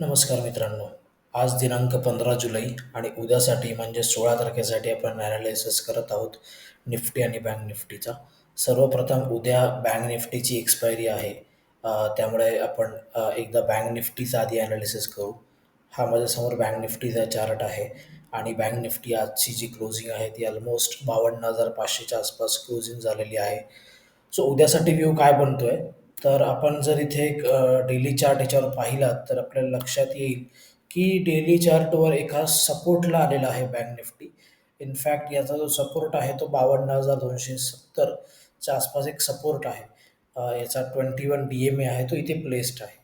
नमस्कार मित्रांनो. आज दिनांक पंधरा जुलै आणि उद्यासाठी म्हणजे सोळा तारखेसाठी आपण ॲनालिसिस करत आहोत निफ्टी आणि बँक निफ्टीचा. सर्वप्रथम उद्या बँक निफ्टीची एक्सपायरी आहे. त्यामुळे आपण एकदा बँक निफ्टीचा आधी ॲनालिसिस करू. हा माझ्यासमोर बँक निफ्टीचा चार्ट आहे आणि बँक निफ्टी आजची जी क्लोजिंग आहे ती ऑलमोस्ट बावन्न हजार पाचशेच्या आसपास क्लोजिंग झालेली आहे. सो उद्यासाठी व्ह्यू काय बनतो आहे तर आपण जर इथे एक डेली चार्ट याच्यावर पाहिला तर आपल्याला लक्षात येईल की डेली चार्टवर एका सपोर्टला आलेला आहे बँक निफ्टी इनफॅक्ट याचा जो सपोर्ट आहे तो बावन्न हजार दोनशे सत्तरच्या आसपास एक सपोर्ट आहे. याचा twenty one D M A आहे तो इथे प्लेस्ड आहे.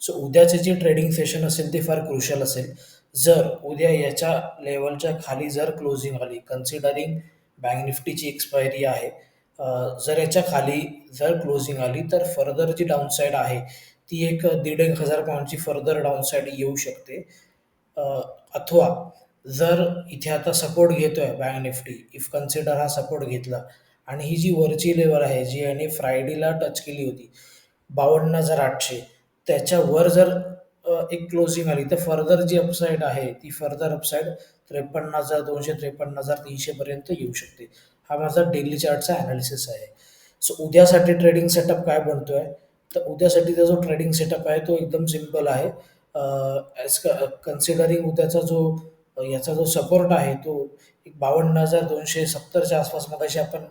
सो उद्याचे जे ट्रेडिंग सेशन असेल ते फार क्रुशल असेल. जर उद्या याच्या लेवलच्या खाली जर क्लोजिंग आली कन्सिडरिंग बँक निफ्टीची एक्सपायरी आहे जर याच्या खाली जर क्लोजिंग आली तर फर्दर जी डाऊनसाईड आहे ती एक दीड एक हजार पॉईंटची फर्दर डाऊनसाईड येऊ शकते. अथवा जर इथे आता सपोर्ट घेतोय बँक निफ्टी इफ कन्सिडर हा सपोर्ट घेतला आणि ही जी वरची लेवल आहे जी याने फ्रायडेला टच केली होती बावन्न हजार आठशे त्याच्यावर जर एक क्लोजिंग आली तर फर्दर जी अपसाईड आहे ती फर्दर अपसाईड त्रेपन्न हजार दोनशे त्रेपन्न हजार तीनशेपर्यंत येऊ शकते. हा माझा डेली चार्टचा ॲनालिसिस आहे. सो उद्यासाठी ट्रेडिंग सेटअप काय बनतोय? तर उद्यासाठीचा जो ट्रेडिंग सेटअप आहे तो एकदम सिंपल आहे. ॲज कन्सिडरिंग उद्याचा जो याचा जो सपोर्ट आहे तो एक बावन्न हजार दोनशे सत्तरच्या आसपास मगाशी आपण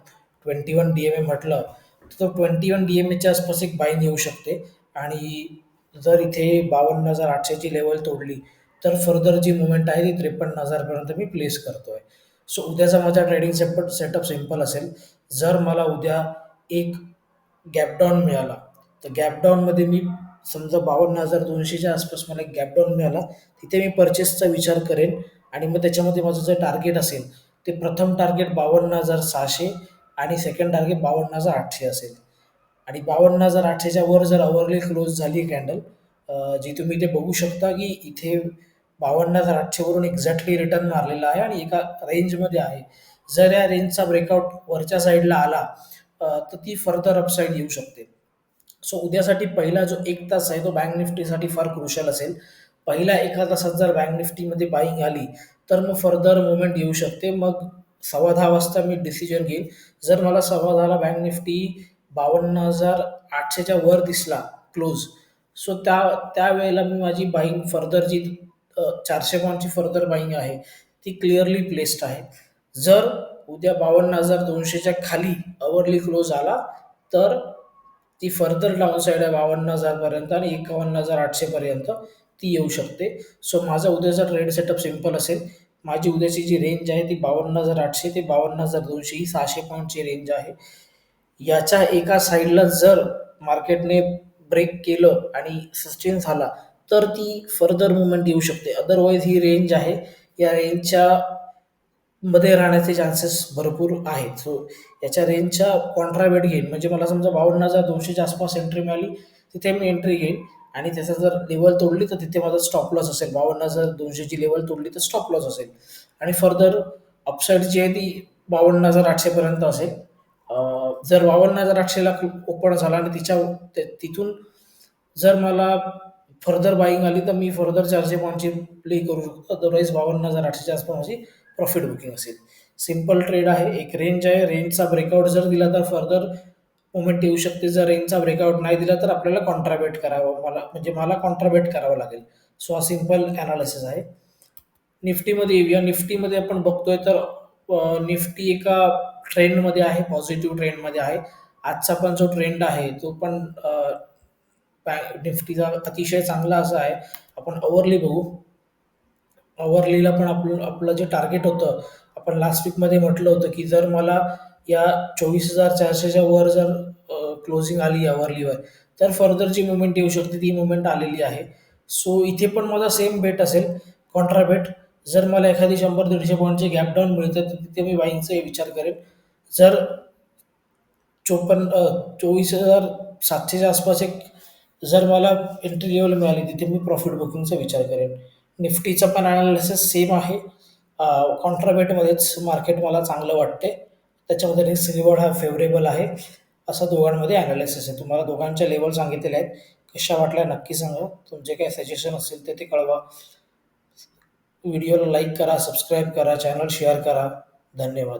twenty one D M A म्हटलं तर तो ट्वेंटी वन डी एम एच्या आसपास एक बाईन येऊ शकते. आणि जर इथे बावन्न हजार आठशेची लेवल तोडली तर फर्दर जी मुवमेंट आहे ती त्रेपन्न हजारपर्यंत मी प्लेस करतोय. सो उद्याचा माझा ट्रेडिंग सेपट सेटअप सिंपल असेल जर मला उद्या एक गॅपडाऊन मिळाला तर गॅपडाऊनमध्ये मी समजा बावन्न हजार दोनशेच्या आसपास मला एक गॅपडाऊन मिळाला तिथे मी परचेसचा विचार करेन आणि मग त्याच्यामध्ये माझं जे टार्गेट असेल ते प्रथम टार्गेट बावन्न हजार सहाशे आणि सेकंड टार्गेट बावन्न हजार आठशे असेल. आणि बावन्न हजार आठशेच्या वर जर अवरली क्लोज झाली कॅन्डल जी तुम्ही ते बघू शकता की इथे बावन्न हजार आठशेवरून एक्झॅक्टली रिटर्न मारलेला आहे आणि एका रेंजमध्ये आहे. जर या रेंजचा ब्रेकआउट वरच्या साईडला आला तर ती फर्दर अपसाईड येऊ शकते. सो उद्यासाठी पहिला जो एक तास आहे तो बँक निफ्टीसाठी फार क्रुशल असेल. पहिल्या एका तासात जर बँक निफ्टीमध्ये बाईंग आली तर मग फर्दर मुवमेंट येऊ शकते. मग सव्वा दहा वाजता मी डिसिजन घेईन. जर मला सव्वा दहाला बँक निफ्टी बावन्न हजार आठशेच्या वर दिसला क्लोज सो त्या त्यावेळेला मी माझी बाईंग फर्दर जी चारशे पॉईंटची फर्दर बाईंग आहे. ती क्लिअरली प्लेस्ड आहे. जर उद्या बावन्न हजार दोनशेच्या खाली अवरली क्लोज आला तर ती फर्दर डाऊन साईड आहे बावन्न हजारपर्यंत आणि एकावन्न हजार आठशेपर्यंत ती येऊ शकते. सो माझा उद्याचा ट्रेड सेटअप सिंपल असेल. माझी उद्याची जी रेंज आहे ती बावन्न हजार आठशे ते बावन्न हजार दोनशे ही सहाशे पॉईंटची रेंज आहे. याच्या एका साईडला जर मार्केटने ब्रेक केलं आणि सस्टेन झाला तर ती फर्दर मुवमेंट येऊ शकते. अदरवाईज ही रेंज आहे. या रेंजच्या मध्ये राहण्याचे चान्सेस भरपूर आहेत. सो याच्या रेंजच्या कॉन्ट्रावेट घेईन. म्हणजे मला समजा बावन्न हजार दोनशेच्या आसपास एंट्री मिळाली तिथे मी एंट्री घेईन. आणि त्याचा जर लेवल तोडली तर तिथे माझा स्टॉप लॉस असेल. बावन्न हजार दोनशेची लेवल तोडली तर स्टॉप लॉस असेल. आणि फर्दर अपसाईड जी आहे ती बावन्न हजार आठशेपर्यंत असेल. जर बावन्न हजार आठशेला ओपन झाला आणि तिच्या तिथून जर मला फर्दर बाईंग आली तर मी फर्दर चारशे पॉईंटची प्ले करू शकतो. अदरवाईज बावन्न हजार आठशेच्या आसपास माझी प्रॉफिट बुकिंग असेल. सिंपल ट्रेड आहे. एक रेंज आहे. रेंजचा ब्रेकआउट जर दिला तर फर्दर मुवमेंट येऊ शकते. जर रेंजचा ब्रेकआउट नाही दिला तर आपल्याला कॉन्ट्राबेट करावं मला म्हणजे मला कॉन्ट्राबेट करावं लागेल. सो हा सिंपल ॲनालिसिस आहे. निफ्टीमध्ये येऊया. निफ्टीमध्ये आपण बघतोय तर निफ्टी एका ट्रेंडमध्ये आहे. पॉझिटिव्ह ट्रेंडमध्ये आहे. आजचा पण जो ट्रेंड आहे तो पण निफ्टीचा अतिशय चांगला असा आहे. आपण अवरली बघू. ओव्हरलीला पण आपलं आपलं जे टार्गेट होतं आपण लास्ट वीकमध्ये म्हटलं होतं की जर मला या चोवीस हजार चारशेच्या वर जर क्लोजिंग आली अवरलीवर तर फर्दर जी मुवमेंट येऊ शकते ती मुवमेंट आलेली आहे. सो इथे पण माझा सेम बेट असेल. कॉन्ट्रा बेट जर मला एखादी शंभर दीडशे पॉईंटचे गॅप डाऊन मिळतं तर तिथे मी बाईंगचा विचार करेन. जर चोपन्न चोवीस हजार सातशेच्या आसपास एक जर मला एंट्री लेवल मिळाली तिथे मी प्रॉफिट बुकिंगचा विचार करेन. निफ्टीचा पण अनालिसिस सेम आहे. कॉन्ट्राबेटमध्येच मार्केट मला चांगलं वाटते त्याच्यामध्ये रिस्क रिवॉर्ड हा फेवरेबल आहे. असं दोघांमध्ये ॲनालिसिस आहे. तुम्हाला दोघांच्या लेवल सांगितलेले आहेत. कशा वाटल्या नक्की सांगा. तुमचे काय सजेशन असेल ते ते कळवा. व्हिडिओला लाईक करा सबस्क्राईब करा चॅनल शेअर करा. धन्यवाद.